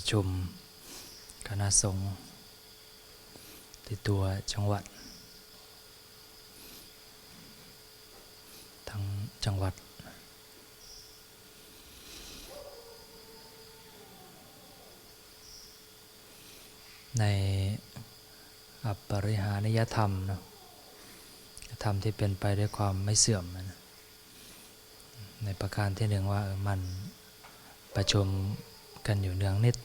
ประชุม คณะสงฆ์ที่ตัวจังหวัด ทั้งจังหวัด ในอัปปริหานิยธรรมนะธรรมที่เป็นไปด้วยความไม่เสื่อมนะในประการที่หนึ่งว่ามันประชุม กันอยู่เนืองนิด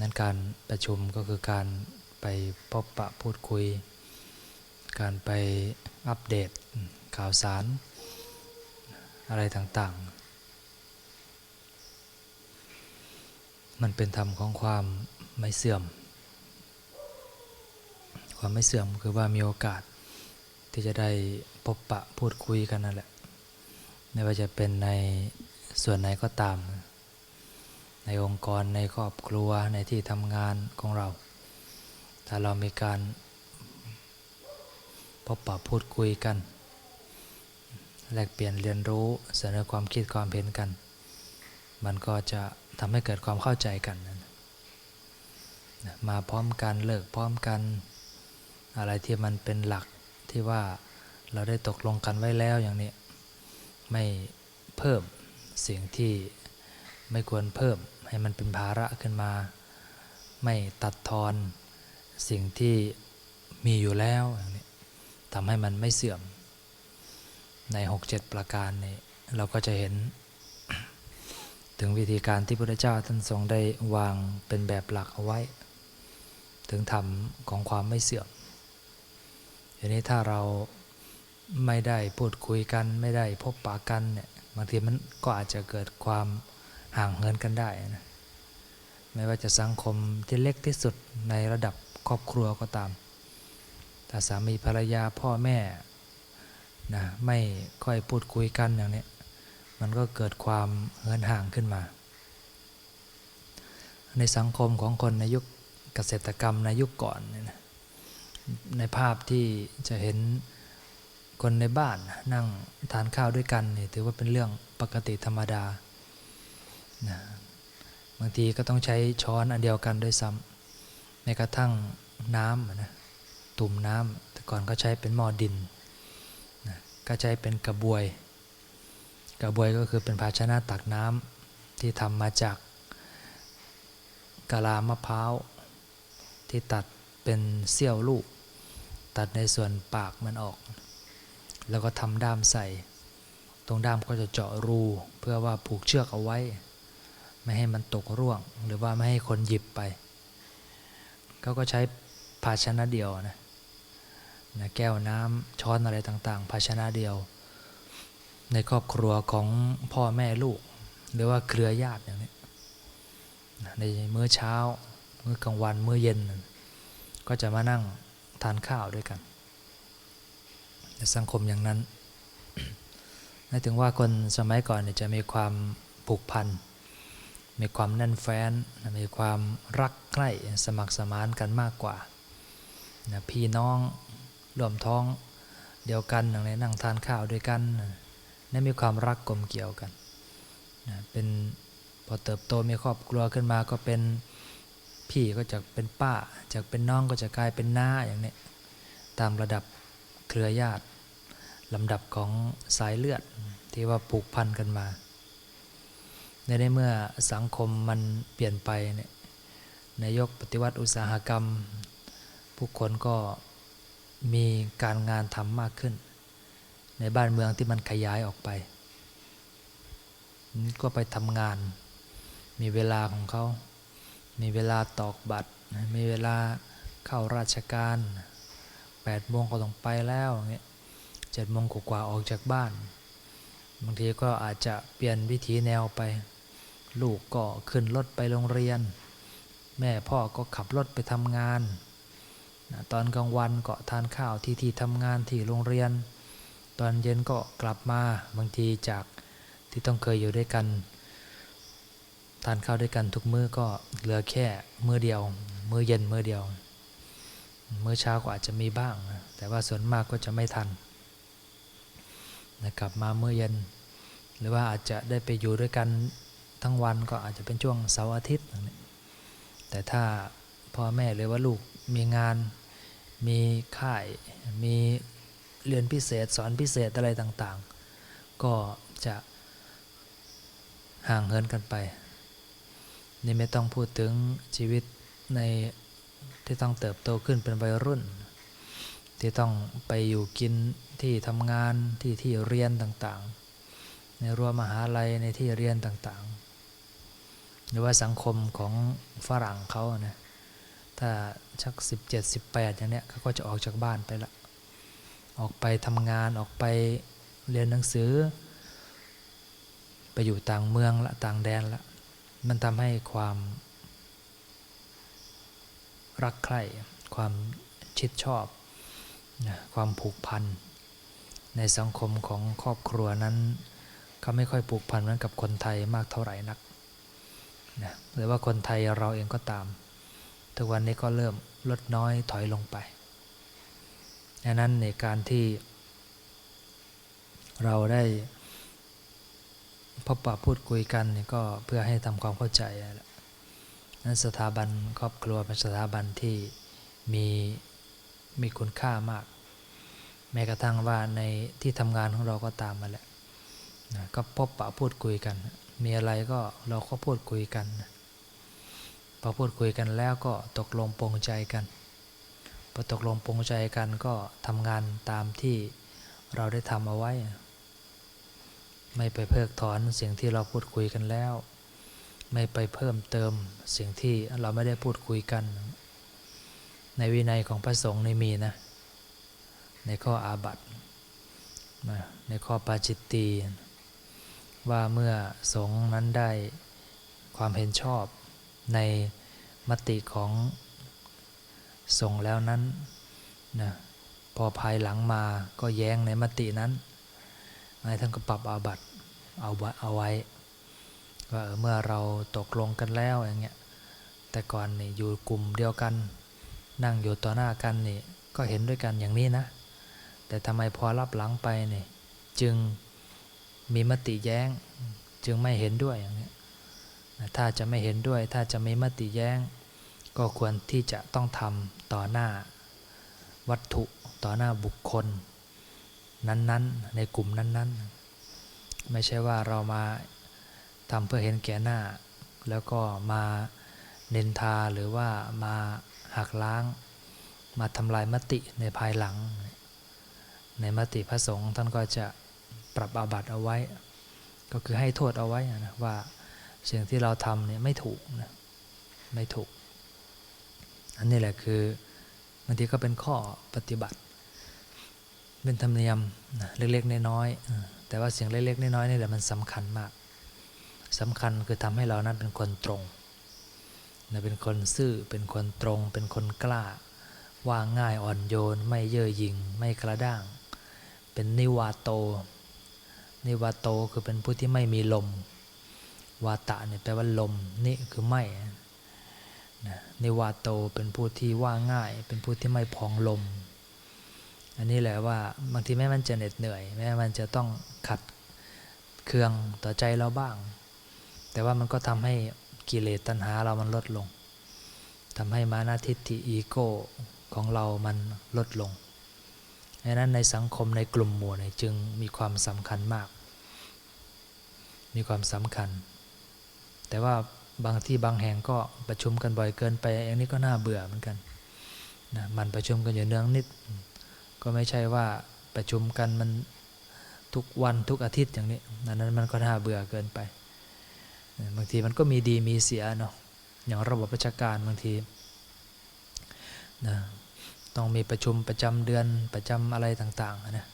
นั้นการประชุมก็คือการไปพบปะพูดคุย การไปอัปเดตข่าวสาร อะไรต่างๆ มันเป็นธรรมของความไม่เสื่อม ความไม่เสื่อมคือว่ามีโอกาสที่จะได้พบปะพูดคุยกันนั่นแหละ ไม่ว่าจะเป็นในส่วนไหนก็ตาม ในองค์กรในครอบครัวในที่ทำงานของเรา ถ้าเรามีการพบปะพูดคุยกัน แลกเปลี่ยนเรียนรู้เสนอความคิดความเห็นกัน มันก็จะทำให้เกิดความเข้าใจกันมาพร้อมกันเลิกพร้อมกัน อะไรที่มันเป็นหลักที่ว่าเราได้ตกลงกันไว้แล้วอย่างนี้ ไม่เพิ่มสิ่งที่ไม่ควรเพิ่ม ให้มันเป็นภาระขึ้นมา ไม่ตัดทอนสิ่งที่มีอยู่แล้วทำให้มันไม่เสื่อม ใน 6-7 ประการนี้เราก็จะเห็น ถึงวิธีการที่พระพุทธเจ้าท่านทรงได้วางเป็นแบบหลักเอาไว้ ถึงธรรมของความไม่เสื่อมทีนี้ถ้าเราไม่ได้พูดคุยกัน ไม่ได้พบปะกันเนี่ยบางทีมันก็อาจจะเกิดความ ห่างเหินกันได้นะไม่ว่าจะสังคมที่เล็กที่สุดในระดับครอบครัวก็ตามถ้าสามีภรรยาพ่อแม่นะไม่ค่อยพูดคุยกันอย่างนี้มันก็เกิดความเหินห่างขึ้นมา ในสังคมของคนในยุคเกษตรกรรมในยุคก่อนนะในภาพที่จะเห็นคนในบ้านนั่งทานข้าวด้วยกันนี่ถือว่าเป็นเรื่องปกติธรรมดา นะบางทีก็ต้องใช้ช้อนอันเดียวกันด้วยซ้ำแม้กระทั่งน้ำนะตุ่มน้ำแต่ก่อนก็ใช้เป็นหม้อดินนะก็ใช้เป็นกระบวย กระบวยก็คือเป็นภาชนะตักน้ำที่ทำมาจากกะลามะพร้าวที่ตัดเป็นเสี้ยวลูก ตัดในส่วนปากมันออก แล้วก็ทำด้ามใส่ ตรงด้ามก็จะเจาะรูเพื่อว่าผูกเชือกเอาไว้ ไม่ให้มันตกร่วง หรือว่าไม่ให้คนหยิบไปเขาก็ใช้ภาชนะเดียวนะนะแก้วน้ำช้อนอะไรต่างๆ ภาชนะเดียว ในครอบครัวของพ่อแม่ลูก หรือว่าเครือญาติอย่างนี้นะในมื้อเช้า มื้อกลางวันมื้อเย็น ก็จะมานั่งทานข้าวด้วยกันในสังคมอย่างนั้นนั่นถึงว่าคนสมัยก่อนจะมีความผูกพัน มีความแน่นแฟ้น มีความรักใกล้สมัครสมานกันมากกว่า พี่น้องรวมท้องเดียวกันอย่างนี้นั่งทานข้าวด้วยกันนั่นมีความรักกลมเกี่ยวกันเป็นพอเติบโตมีครอบครัวขึ้นมาก็เป็นพี่ก็จะเป็นป้าจากเป็นน้องก็จะกลายเป็นน้าอย่างนี้ตามระดับเครือญาติลำดับของสายเลือดที่ว่าผูกพันกันมา ในในเมื่อสังคมมันเปลี่ยนไปเนี่ยในยกปฏิวัติอุตสาหกรรม ผู้คนก็มีการงานทำมากขึ้น ในบ้านเมืองที่มันขยายออกไป ก็ไปทำงาน มีเวลาของเขา มีเวลาตอกบัตร มีเวลาเข้าราชการแปดโมงก็ต้องไปแล้วเงี้ยเจ็ดโมงกว่าออกจากบ้าน บางทีก็อาจจะเปลี่ยนวิถีแนวไป ลูกก็ขึ้นรถไปโรงเรียน แม่พ่อก็ขับรถไปทำงานนะตอนกลางวันก็ทานข้าวที่ที่ทำงานที่โรงเรียน ตอนเย็นก็กลับมาบางทีจากที่ต้องเคยอยู่ด้วยกันทานข้าวด้วยกันทุกมื้อก็เหลือแค่มื้อเดียว มื้อเย็นมื้อเดียว มื้อเช้าก็อาจจะมีบ้าง แต่ว่าส่วนมากก็จะไม่ทันนะกลับมามื้อเย็น หรือว่าอาจจะได้ไปอยู่ด้วยกัน ทั้งวันก็อาจจะเป็นช่วงเสาร์อาทิตย์ แต่ถ้าพ่อแม่หรือว่าลูกมีงาน มีค่าย มีเรียนพิเศษสอนพิเศษอะไรต่างๆ ก็จะห่างเหินกันไป นี่ไม่ต้องพูดถึงชีวิตในที่ต้องเติบโตขึ้นเป็นวัยรุ่น ที่ต้องไปอยู่กินที่ทำงานที่ที่เรียนต่างๆ ในรั้วมหาลัยในที่เรียนต่างๆ หรือว่าสังคมของฝรั่งเขานะถ้าชัก 17 18 อย่างเนี้ยเขาก็จะออกจากบ้านไปละ ออกไปทำงานออกไปเรียนหนังสือ ไปอยู่ต่างเมืองละต่างแดนละ มันทำให้ความรักใคร่ความชิดชอบนะความผูกพัน ในสังคมของครอบครัวนั้นเขาไม่ค่อยผูกพันเหมือนกับคนไทยมากเท่าไหร่นัก นะหรือว่าคนไทยเราเองก็ตาม ทุกวันนี้ก็เริ่มลดน้อยถอยลงไปดังนั้นในการที่เราได้พบปะพูดคุยกันก็เพื่อให้ทำความเข้าใจนั่นแหละนั้นสถาบันครอบครัวเป็นสถาบันที่มีมีคุณค่ามาก แม้กระทั่งว่าในที่ทำงานของเราก็ตามมาแหละนะก็พบปะพูดคุยกัน มีอะไรก็เราก็พูดคุยกัน พอพูดคุยกันแล้วก็ตกลงปรงใจกัน พอตกลงปรงใจกันก็ทำงานตามที่เราได้ทำเอาไว้ ไม่ไปเพิกถอนสิ่งที่เราพูดคุยกันแล้ว ไม่ไปเพิ่มเติมสิ่งที่เราไม่ได้พูดคุยกัน ในวินัยของพระสงฆ์ในมีนะ ในข้ออาบัติในข้อปาจิตตี ว่าเมื่อสงฆ์นั้นได้ความเห็นชอบในมติของสงฆ์แล้วนั้นนะพอภายหลังมาก็แย้งในมตินั้นนายท่านก็ปรับอาบัติเอาไว้เอาไว้ว่าเมื่อเราตกลงกันแล้วอย่างเงี้ยแต่ก่อนนี่อยู่กลุ่มเดียวกัน นั่งอยู่ต่อหน้ากันนี่ก็เห็นด้วยกันอย่างนี้นะ แต่ทำไมพอรับหลังไปนี่จึง มีมติแย้งจึงไม่เห็นด้วยอย่างนี้ถ้าจะไม่เห็นด้วย ถ้าจะมีมติแย้ง ก็ควรที่จะต้องทำต่อหน้าวัตถุต่อหน้าบุคคล นั้นๆ ในกลุ่มนั้นๆ ไม่ใช่ว่าเรามาทำเพื่อเห็นแก่หน้า แล้วก็มาเนินทาหรือว่ามาหักล้าง มาทำลายมติในภายหลัง ในมติพระสงฆ์ท่านก็จะ ปรับอาบัติเอาไว้ ก็คือให้โทษเอาไว้นะว่าสิ่งที่เราทำเนี่ยไม่ถูกนะไม่ถูก อันนี้แหละคือบางทีก็เป็นข้อปฏิบัติ เป็นธรรมเนียมนะเล็กๆน้อยๆแต่ว่าสิ่งเล็กๆน้อยๆนี่แหละมันสำคัญมากสำคัญคือทำให้เรานั้นเป็นคนตรงนะเป็นคนซื่อเป็นคนตรง เป็นคนกล้าว่าง่ายอ่อนโยน ไม่เย่อหยิ่ง ไม่กระด้าง เป็นนิวาโต นิวาโตคือเป็นผู้ที่ไม่มีลม วาตะเนี่ยแปลว่าลมนี่คือไม่นะนิวาโตเป็นผู้ที่ว่าง่าย เป็นผู้ที่ไม่พองลม อันนี้แหละว่าบางทีแม้มันจะเหน็ดเหนื่อย แม้มันจะต้องขัดเคืองต่อใจเราบ้าง แต่ว่ามันก็ทำให้กิเลสตัณหาเรามันลดลงทำให้มานาทิฏฐิอีโก้ของเรามันลดลง ดังนั้นในสังคมในกลุ่มหมู่เนี่ยจึงมีความสำคัญมาก มีความสำคัญ แต่ว่าบางที่บางแห่งก็ประชุมกันบ่อยเกินไปอย่างนี้ก็น่าเบื่อเหมือนกันนะมันประชุมกันอยู่เนืองนิด ก็ไม่ใช่ว่าประชุมกันมันทุกวันทุกอาทิตย์อย่างนี้ดังนั้นมันก็น่าเบื่อเกินไป บางทีมันก็มีดีมีเสียเนาะอย่างระบบราชการบางทีนะ ต้องมีประชุมประจำเดือนประจำอะไรต่างๆนะ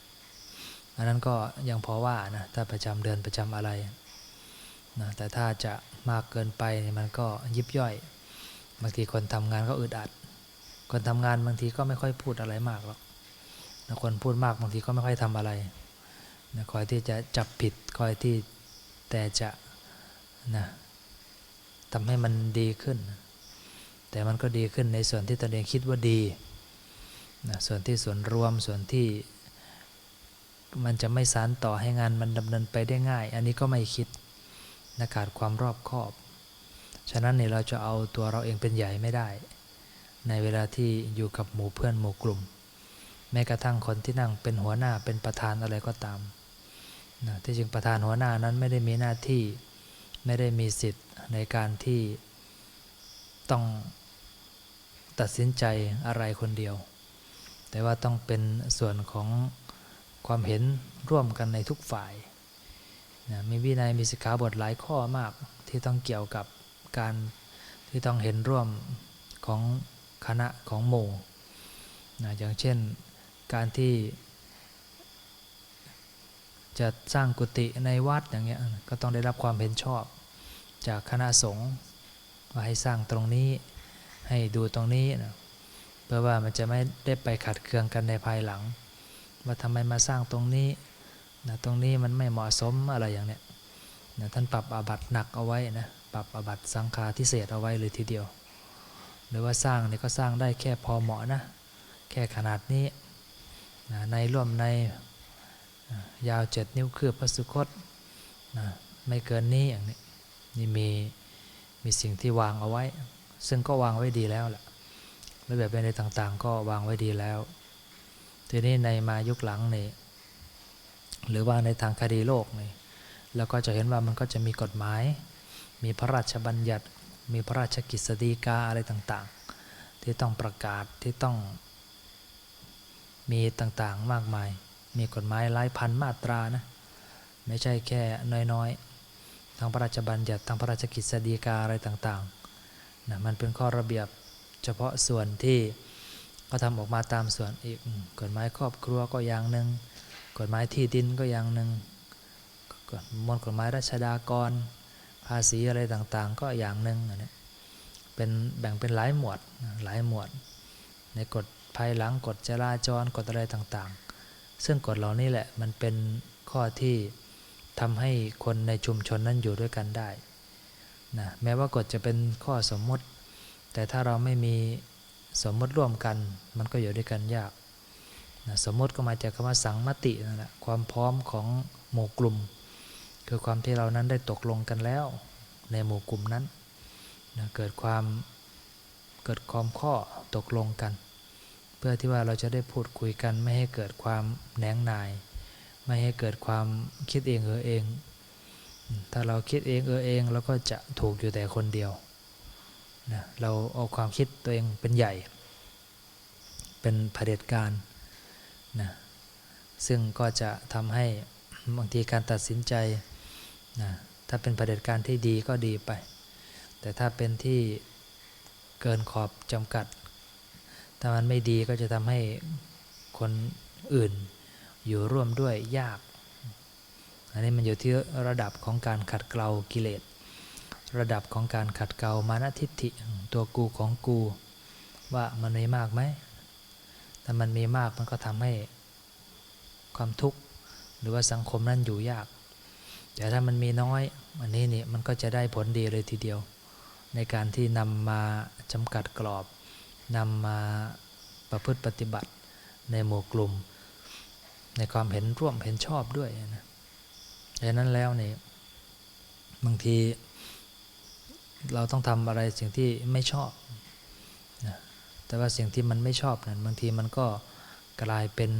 อันนั้นก็ยังพอว่านะถ้าประจำเดือนประจำอะไรนะแต่ถ้าจะมากเกินไปเนี่ยมันก็ยิบย่อย บางทีคนทำงานก็อึดอัด คนทำงานบางทีก็ไม่ค่อยพูดอะไรมากหรอกนะคนพูดมากบางทีก็ไม่ค่อยทำอะไรนะคอยที่จะจับผิดคอยที่แต่จะนะทำให้มันดีขึ้น แต่มันก็ดีขึ้นในส่วนที่ตนเองคิดว่าดี นะส่วนที่ส่วนรวมส่วนที่มันจะไม่สานต่อให้งานมันดำเนินไปได้ง่าย อันนี้ก็ไม่คิดนะขาดความรอบคอบ ฉะนั้นเนี่ยเราจะเอาตัวเราเองเป็นใหญ่ไม่ได้ ในเวลาที่อยู่กับหมู่เพื่อนหมู่กลุ่ม แม้กระทั่งคนที่นั่งเป็นหัวหน้าเป็นประธานอะไรก็ตามนะที่จริงประธานหัวหน้านั้นไม่ได้มีหน้าที่ไม่ได้มีสิทธิ์ในการที่ต้องตัดสินใจอะไรคนเดียว แต่ว่าต้องเป็นส่วนของความเห็นร่วมกันในทุกฝ่ายนะมีวินัยมีสิกขาบทหลายข้อมากที่ต้องเกี่ยวกับการที่ต้องเห็นร่วมของคณะของหมู่นะอย่างเช่นการที่จะสร้างกุฏิในวัดอย่างเงี้ยก็ต้องได้รับความเห็นชอบจากคณะสงฆ์ว่าให้สร้างตรงนี้ให้ดูตรงนี้นะ พื่อว่ามันจะไม่ได้ไปขัดเคืองกันในภายหลัง ว่าทำไมมาสร้างตรงนี้นะตรงนี้มันไม่เหมาะสมอะไรอย่างเนี้ยนะท่านปรับอาบัตหนักเอาไว้นะปรับอาบัตสังฆาทิเศษเอาไว้เลยทีเดียว หรือว่าสร้างเนี่ยก็สร้างได้แค่พอเหมาะนะแค่ขนาดนี้นะในร่วมในยาวเจ็ดนิ้วคืบพระสุคตนะไม่เกินนี้อย่างนี้นี่มีมีสิ่งที่วางเอาไว้ ซึ่งก็วางไว้ดีแล้วแหละ ระเบียบในต่างๆ ก็วางไว้ดีแล้ว ทีนี้ในมายุคหลังนี่หรือว่าในทางคดีโลกนี่เราก็จะเห็นว่ามันก็จะมีกฎหมาย มีพระราชบัญญัติ มีพระราชกฤษฎีกาอะไรต่างๆ ที่ต้องประกาศที่ต้องมีต่างๆมากมาย มีกฎหมายหลายพันมาตรานะไม่ใช่แค่น้อยๆทางพระราชบัญญัติทางพระราชกฤษฎีกาอะไรต่างๆนะมันเป็นข้อระเบียบ เฉพาะส่วนที่ก็ทำออกมาตามส่วนอีกกฎหมายครอบครัวก็อย่างหนึ่งกฎหมายที่ดินก็อย่างหนึ่งมวลกฎหมายราชดากร ภาษีอะไรต่างๆ ก็อย่างหนึ่งอันนี้เป็นแบ่งเป็นหลายหมวดหลายหมวด ในกฎภายหลังกฎจราจรกฎอะไรต่างๆ ซึ่งกฎเหล่านี้แหละมันเป็นข้อที่ทำให้คนในชุมชนนั้นอยู่ด้วยกันได้นะแม้ว่ากฎจะเป็นข้อสมมติ แต่ถ้าเราไม่มีสมมติร่วมกัน มันก็อยู่ด้วยกันยากนะสมมติก็มาจากคำว่าสังมตินั่นแหละความพร้อมของหมู่กลุ่ม คือความที่เรานั้นได้ตกลงกันแล้วในหมู่กลุ่มนั้นนะเกิดความเกิดความข้อตกลงกัน เพื่อที่ว่าเราจะได้พูดคุยกันไม่ให้เกิดความแหนงนาย ไม่ให้เกิดความคิดเองเออเอง ถ้าเราคิดเองเออเองเราก็จะถูกอยู่แต่คนเดียว นะเราเอาความคิดตัวเองเป็นใหญ่ เป็นเผด็จการนะซึ่งก็จะทำให้บางทีการตัดสินใจนะถ้าเป็นเผด็จการที่ดีก็ดีไป แต่ถ้าเป็นที่เกินขอบจำกัด ถ้ามันไม่ดีก็จะทำให้คนอื่นอยู่ร่วมด้วยยาก อันนี้มันอยู่ที่ระดับของการขัดเกลากิเลส ระดับของการขัดเกลามานะทิฏฐิตัวกูของกู ว่ามันมีมากไหมถ้ามันมีมากมันก็ทำให้ความทุกข์หรือว่าสังคมนั้นอยู่ยาก แต่ถ้ามันมีน้อยอันนี้นี่มันก็จะได้ผลดีเลยทีเดียว ในการที่นำมาจำกัดกรอบนำมาประพฤติปฏิบัติในหมู่กลุ่ม ในความเห็นร่วมเห็นชอบด้วยนะดังนั้นแล้วนี่บางที เราต้องทำอะไรสิ่งที่ไม่ชอบนะแต่ว่าสิ่งที่มันไม่ชอบนั้นบางทีมันก็กลายเป็น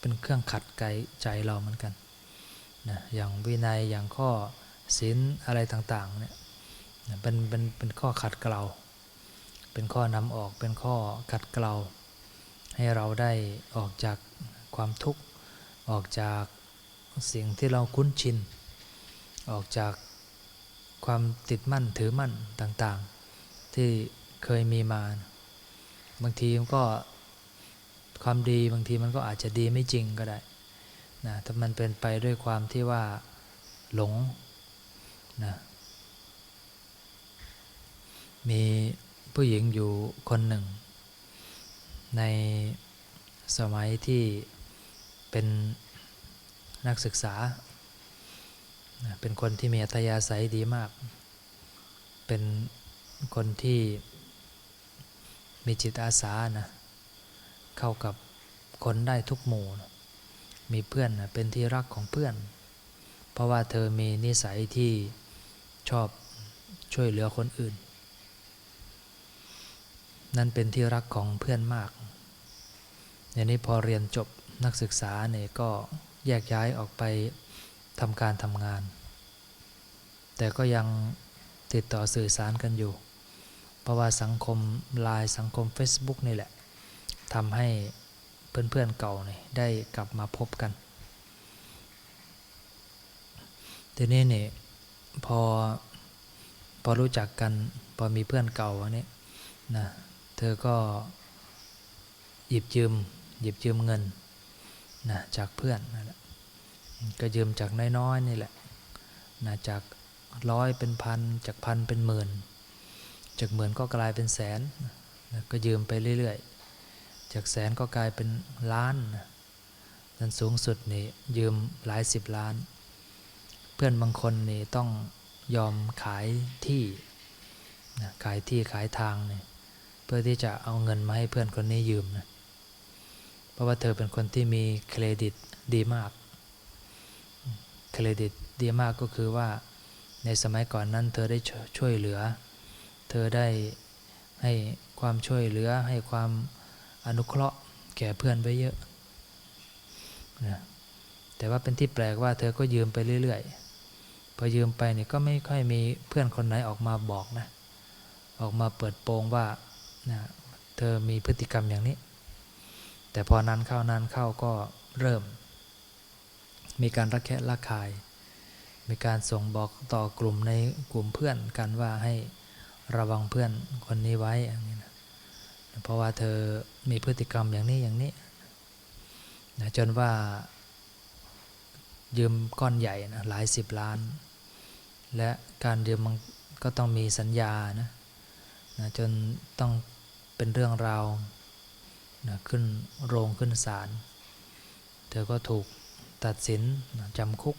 เป็นเครื่องขัดไกใจเราเหมือนกันนะอย่างวินัยอย่างข้อศีลอะไรต่างๆเนี่ยเป็นเป็นเป็นข้อขัดเกลา เป็นข้อนำออกเป็นข้อขัดเกลา ให้เราได้ออกจากความทุกข์ ออกจากสิ่งที่เราคุ้นชิน ออกจาก ความติดมั่นถือมั่นต่างๆ ที่เคยมีมา บางทีมันก็ความดีบางทีมันก็อาจจะดีไม่จริงก็ได้นะถ้ามันเป็นไปด้วยความที่ว่าหลงนะมีผู้หญิงอยู่คนหนึ่ง ในสมัยที่เป็นนักศึกษา เป็นคนที่มีอัธยาศัยดีมาก เป็นคนที่มีจิตอาสานะเข้ากับคนได้ทุกหมู่นะมีเพื่อนนะเป็นที่รักของเพื่อน เพราะว่าเธอมีนิสัยที่ชอบช่วยเหลือคนอื่น นั่นเป็นที่รักของเพื่อนมากอย่างนี้พอเรียนจบนักศึกษาเนี่ยก็แยกย้ายออกไป ทำการทำงาน แต่ก็ยังติดต่อสื่อสารกันอยู่ เพราะว่าสังคมไลน์สังคม Facebook นี่แหละทำให้เพื่อนๆเก่าเนี่ยได้กลับมาพบกัน ทีนี้เนี่ยพอพอรู้จักกันพอมีเพื่อนเก่าอันนี้นะเธอก็หยิบยืมหยิบยืมเงินนะจากเพื่อนนั่นแหละ ก็ยืมจากน้อยๆนี่แหละนะจากร้อยเป็นพันจากพันเป็นหมื่น จากหมื่นก็กลายเป็นแสนนะก็ยืมไปเรื่อยๆ จากแสนก็กลายเป็นล้านนะจนสูงสุดนี่ยืมหลายสิบล้าน เพื่อนบางคนนี่ต้องยอมขายที่นะขายที่ขายทางเนี่ยเพื่อที่จะเอาเงินมาให้เพื่อนคนนี้ยืมนะเพราะว่าเธอเป็นคนที่มีเครดิตดีมาก เครดิตดีมากก็คือว่าในสมัยก่อนนั้นเธอได้ช่วยเหลือ เธอได้ให้ความช่วยเหลือให้ความอนุเคราะห์แก่เพื่อนไว้เยอะนะแต่ว่าเป็นที่แปลกว่าเธอก็ยืมไปเรื่อยๆ พอยืมไปเนี่ยก็ไม่ค่อยมีเพื่อนคนไหนออกมาบอกนะ ออกมาเปิดโปงว่านะเธอมีพฤติกรรมอย่างนี้ แต่พอนานเข้านานเข้าก็เริ่ม มีการระแคะระคาย มีการส่งบอกต่อกลุ่มในกลุ่มเพื่อนกันว่าให้ระวังเพื่อนคนนี้ไว้อย่างนี้นะเพราะว่าเธอมีพฤติกรรมอย่างนี้อย่างนี้นะจนว่ายืมก้อนใหญ่นะหลายสิบล้าน และการยืมมันก็ต้องมีสัญญานะนะจนต้องเป็นเรื่องราวนะขึ้นโรงขึ้นศาลเธอก็ถูก ตัดสินจำคุก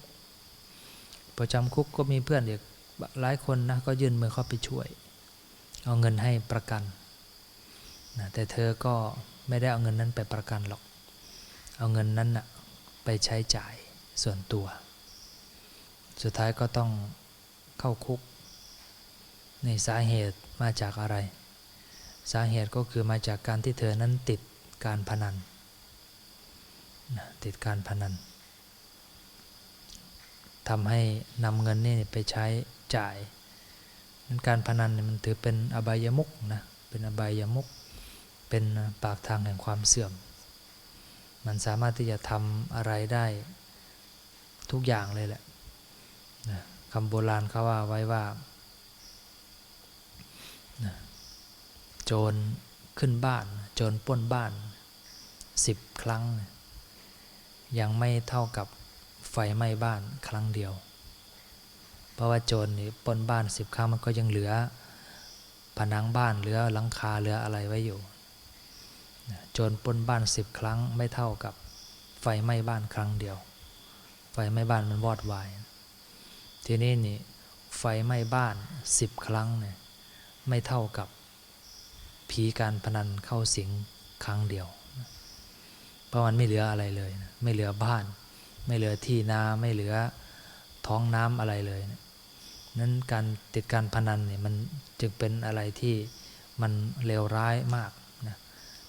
พอจำคุกก็มีเพื่อนอีกหลายคนนะก็ยื่นมือเข้าไปช่วย เอาเงินให้ประกันนะแต่เธอก็ไม่ได้เอาเงินนั้นไปประกันหรอก เอาเงินนั้นนะไปใช้จ่ายส่วนตัว สุดท้ายก็ต้องเข้าคุก ในสาเหตุมาจากอะไร สาเหตุก็คือมาจากการที่เธอนั้นติดการพนันนะติดการพนัน ทำให้นำเงินนี่ไปใช้จ่ายนั้นการพนันเนี่ยมันถือเป็นอบายมุกนะเป็นอบายมุก เป็นปากทางแห่งความเสื่อม มันสามารถที่จะทำอะไรได้ทุกอย่างเลยแหละนะคำโบราณเขาว่าไว้ว่านะโจรขึ้นบ้าน โจรป้นบ้านสิบครั้ง ยังไม่เท่ากับ ไฟไหม้บ้านครั้งเดียว เพราะว่าโจรนี่ปนบ้านสิบครั้งมันก็ยังเหลือผนังบ้านเหลือหลังคาเหลืออะไรไว้อยู่ โจรปนบ้านสิบครั้งไม่เท่ากับไฟไหม้บ้านครั้งเดียว ไฟไหม้บ้านมันวอดวายทีนี้นี่ไฟไหม้บ้านสิบครั้งเนี่ยไม่เท่ากับผีการพนันเข้าสิงครั้งเดียว เพราะมันไม่เหลืออะไรเลย ไม่เหลือบ้าน ไม่เหลือที่นาไม่เหลือท้องน้ำอะไรเลยนั้นการติดการพนันเนี่ยมันจึงเป็นอะไรที่มันเลวร้ายมากนะ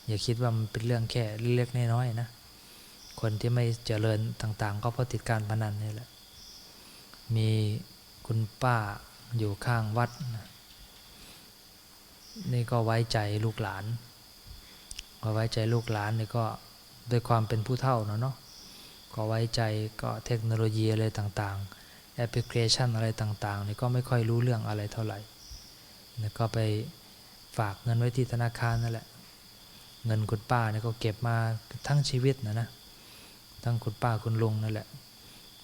อย่าคิดว่ามันเป็นเรื่องแค่เล็กๆน้อยๆนะคนที่ไม่เจริญต่างๆ ก็เพราะติดการพนันนี่แหละ มีคุณป้าอยู่ข้างวัดนะนี่ก็ไว้ใจลูกหลานก็ไว้ใจลูกหลานนี่ก็ด้วยความเป็นผู้เฒ่าเนาะเนาะ ก็ไว้ใจก็เทคโนโลยีอะไรต่างๆ แอปพลิเคชันอะไรต่างๆนี่ก็ไม่ค่อยรู้เรื่องอะไรเท่าไหร่แล้วก็ไปฝากเงินไว้ที่ธนาคารนั่นแหละ เงินคุณป้าเนี่ยก็เก็บมาทั้งชีวิตนะนะทั้งคุณป้าคุณลุงนั่นแหละ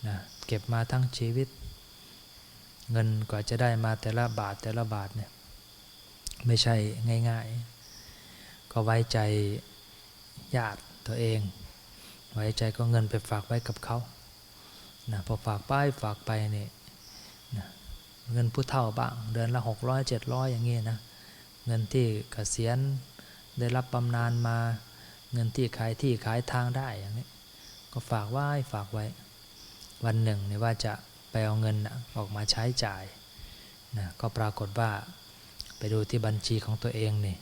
นะเก็บมาทั้งชีวิต เงินกว่าจะได้มาแต่ละบาทแต่ละบาทเนี่ยไม่ใช่ง่าย ๆ ก็ไว้ใจญาติตัวเอง ไว้ใจก็เงินไปฝากไว้กับเขานะพอฝากป้ายฝากไปเนี่ยนะเงินผู้เฒ่าบ้าง เดือนละหกร้อยเจ็ดร้อยอย่างเงี้ยนะ เงินที่เกษียณได้รับบำนาญมา เงินที่ขายที่ขายทางได้อย่างนี้ ก็ฝากไว้ฝากไว้ วันหนึ่งเนี่ยว่าจะไปเอาเงินนะออกมาใช้จ่ายนะก็ปรากฏว่าไปดูที่บัญชีของตัวเองนี่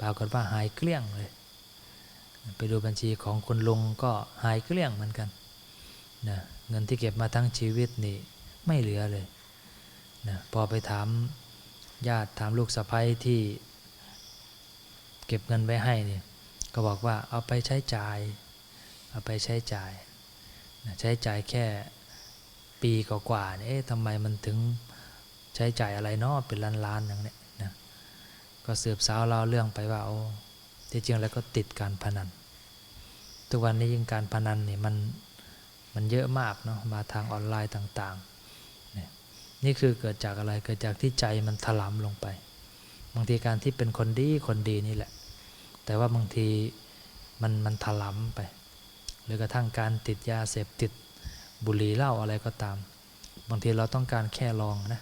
ปรากฏว่าหายเกลี้ยงเลย ไปดูบัญชีของคุณลุงก็หายเกลี้ยงเหมือนกันนะเงินที่เก็บมาทั้งชีวิตนี่ไม่เหลือเลยนะพอไปถามญาติถามลูกสะใภ้ที่เก็บเงินไว้ให้นี่ก็บอกว่าเอาไปใช้จ่าย เอาไปใช้จ่ายนะใช้จ่ายแค่ปีกว่าๆนี่เอ๊ะทำไมมันถึงใช้จ่ายอะไรเนาะเป็นล้านๆอย่างเนี้ยนะก็สืบสาวเราเรื่องไปว่าโอ้ ที่จริงแล้วก็ติดการพนัน ทุกวันนี้ยิ่งการพนันนี่มันมันเยอะมากเนาะมาทางออนไลน์ต่างๆเนี่ยนี่คือเกิดจากอะไรเกิดจากที่ใจมันถลำลงไปบางทีการที่เป็นคนดีคนดีนี่แหละ แต่ว่าบางทีมันมันถลำไป หรือกระทั่งการติดยาเสพติดบุหรี่เหล้าอะไรก็ตาม บางทีเราต้องการแค่ลองนะ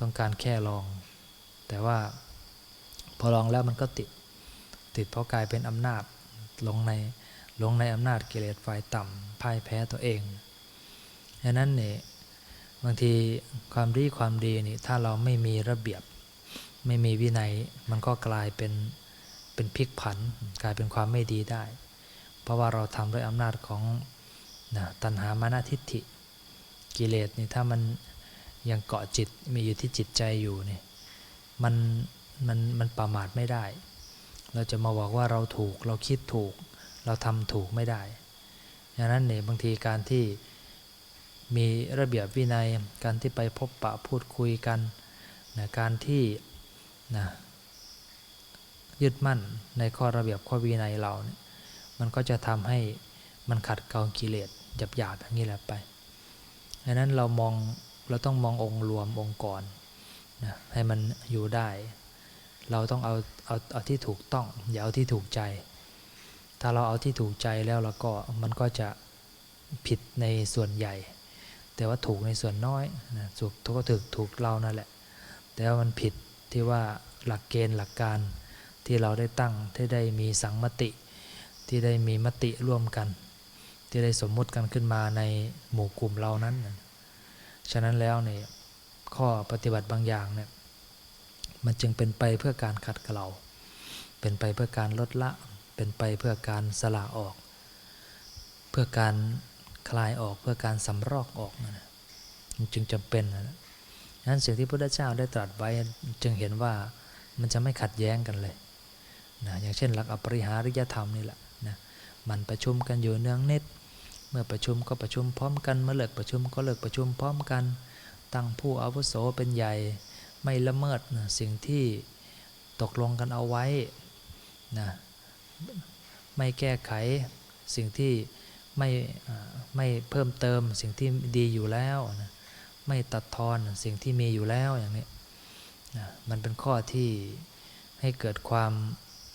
ต้องการแค่ลอง แต่ว่าพอลองแล้วมันก็ติด ติดเพราะกลายเป็นอำนาจลงในลงในอำนาจกิเลสฝ่ายต่ำพ่ายแพ้ตัวเองดังนั้นเนี่ยบางทีความดีความดีนี่ถ้าเราไม่มีระเบียบ ไม่มีวินัย มันก็กลายเป็นเป็นพลิกผัน กลายเป็นความไม่ดีได้ เพราะว่าเราทำด้วยอำนาจของนะตัณหามานะทิฏฐิกิเลสนี่ถ้ามันยังเกาะจิตมีอยู่ที่จิตใจอยู่นี่มันมันมันประมาทไม่ได้ เราจะมาบอกว่าเราถูกเราคิดถูก เราทำถูกไม่ได้ดังนั้นเนี่ยบางทีการที่มีระเบียบวินัยการที่ไปพบปะพูดคุยกันนะการที่นะยึดมั่นในข้อระเบียบข้อวินัยเราเนี่ยมันก็จะทำให้มันขัดเกลากิเลสหยาบๆอย่างนี้แหละไปดังนั้นเรามองเราต้องมององค์รวมองค์กรนะให้มันอยู่ได้ เราต้องเอาเอาเอาที่ถูกต้อง อย่าเอาที่ถูกใจ ถ้าเราเอาที่ถูกใจแล้วแล้วก็มันก็จะผิดในส่วนใหญ่ แต่ว่าถูกในส่วนน้อยนะถูกก็ถูกถูกเรานั่นแหละ แต่ว่ามันผิดที่ว่าหลักเกณฑ์หลักการที่เราได้ตั้งที่ได้มีสังมติ ที่ได้มีมติร่วมกัน ที่ได้สมมุติกันขึ้นมาในหมู่กลุ่มเรานั้น ฉะนั้นแล้วเนี่ยข้อปฏิบัติบางอย่างเนี่ย มันจึงเป็นไปเพื่อการขัดเกลาเป็นไปเพื่อการลดละ เป็นไปเพื่อการสละออก เพื่อการคลายออกเพื่อการสำรอกออกนะมันจึงจำเป็นนะนั้นสิ่งที่พระพุทธเจ้าได้ตรัสไว้จึงเห็นว่ามันจะไม่ขัดแย้งกันเลยนะอย่างเช่นหลักอปริหาริยธรรมนี่แหละนะมันประชุมกันอยู่เนืองนิดเมื่อประชุมก็ประชุมพร้อมกันเมื่อเลิกประชุมก็เลิกประชุมพร้อมกัน ตั้งผู้อาวุโสเป็นใหญ่ ไม่ละเมิดนะสิ่งที่ตกลงกันเอาไว้นะไม่แก้ไขสิ่งที่ไม่ไม่เพิ่มเติมสิ่งที่ดีอยู่แล้วนะไม่ตัดทอนสิ่งที่มีอยู่แล้วอย่างนี้นะมันเป็นข้อที่ให้เกิดความ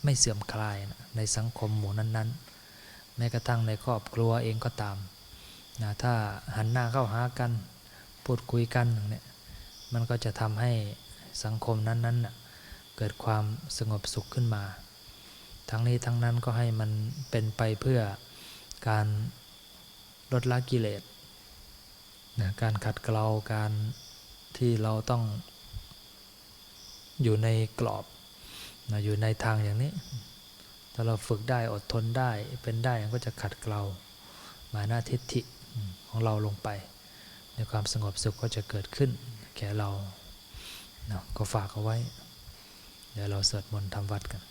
ไม่เสื่อมคลายนะในสังคมหมู่นั้นๆ แม้กระทั่งในครอบครัวเองก็ตามนะถ้าหันหน้าเข้าหากัน พูดคุยกันอย่างนี้ มันก็จะทำให้สังคมนั้นๆเกิดความสงบสุขขึ้นมา ทั้งนี้ทั้งนั้นก็ให้มันเป็นไปเพื่อการลดละกิเลสนะการขัดเกลาการที่เราต้องอยู่ในกรอบนะอยู่ในทางอย่างนี้ ถ้าเราฝึกได้อดทนได้เป็นได้มันก็จะขัดเกลามาหน้าทิฏฐิของเราลงไปในความสงบสุขก็จะเกิดขึ้น แก่เรานะก็ฝากเอาไว้ เดี๋ยวเราสวดมนต์ทำวัดกัน